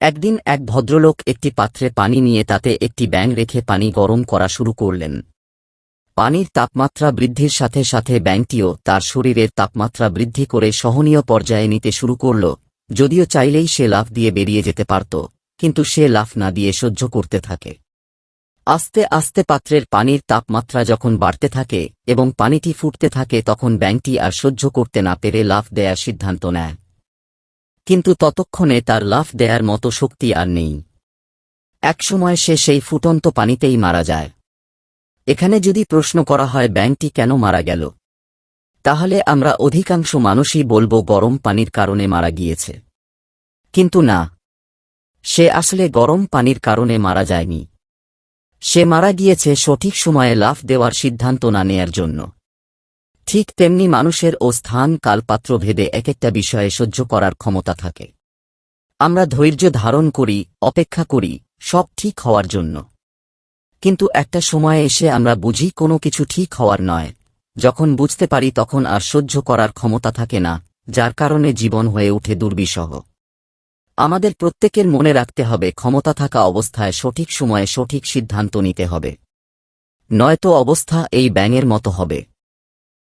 একদিন এক ভদ্রলোক একটি পাত্রে পানি নিয়ে তাতে একটি ব্যাং রেখে পানি গরম করা শুরু করলেন। পানির তাপমাত্রা বৃদ্ধির সাথে সাথে ব্যাংকটিও তার শরীরের তাপমাত্রা বৃদ্ধি করে সহনীয় পর্যায়ে নিতে শুরু করল, যদিও চাইলেই সে লাফ দিয়ে বেরিয়ে যেতে পারত, কিন্তু সে লাফ না দিয়ে সহ্য করতে থাকে। আস্তে আস্তে পাত্রের পানির তাপমাত্রা যখন বাড়তে থাকে এবং পানিটি ফুটতে থাকে তখন ব্যাংকটি আর সহ্য করতে না পেরে লাফ দেয়ার সিদ্ধান্ত নেয়। কিন্তু ততক্ষণে তার লাফ দেয়ার মতো শক্তি আর নেই। একসময় সে সেই ফুটন্ত পানিতেই মারা যায়। এখানে যদি প্রশ্ন করা হয়, ব্যাংকটি কেন মারা গেল? তাহলে আমরা অধিকাংশ মানুষই বলব, গরম পানির কারণে মারা গিয়েছে। কিন্তু না। সে আসলে গরম পানির কারণে মারা যায়নি। সে মারা গিয়েছে সঠিক সময়ে লাফ দেওয়ার সিদ্ধান্ত না নেয়ার জন্য। ঠিক তেমনি মানুষের ও স্থান কালপাত্র ভেদে এক একটা বিষয়ে সহ্য করার ক্ষমতা থাকে। আমরা ধৈর্য ধারণ করি, অপেক্ষা করি, সব ঠিক হওয়ার জন্য। কিন্তু একটা সময়ে এসে আমরা বুঝি কোনো কিছু ঠিক হওয়ার নয়। যখন বুঝতে পারি তখন আর সহ্য করার ক্ষমতা থাকে না, যার কারণে জীবন হয়ে ওঠে দুর্বিষহ। আমাদের প্রত্যেকের মনে রাখতে হবে, ক্ষমতা থাকা অবস্থায় সঠিক সময়ে সঠিক সিদ্ধান্ত নিতে হবে। নয়তো অবস্থা এই ব্যাঙের মতো হবে।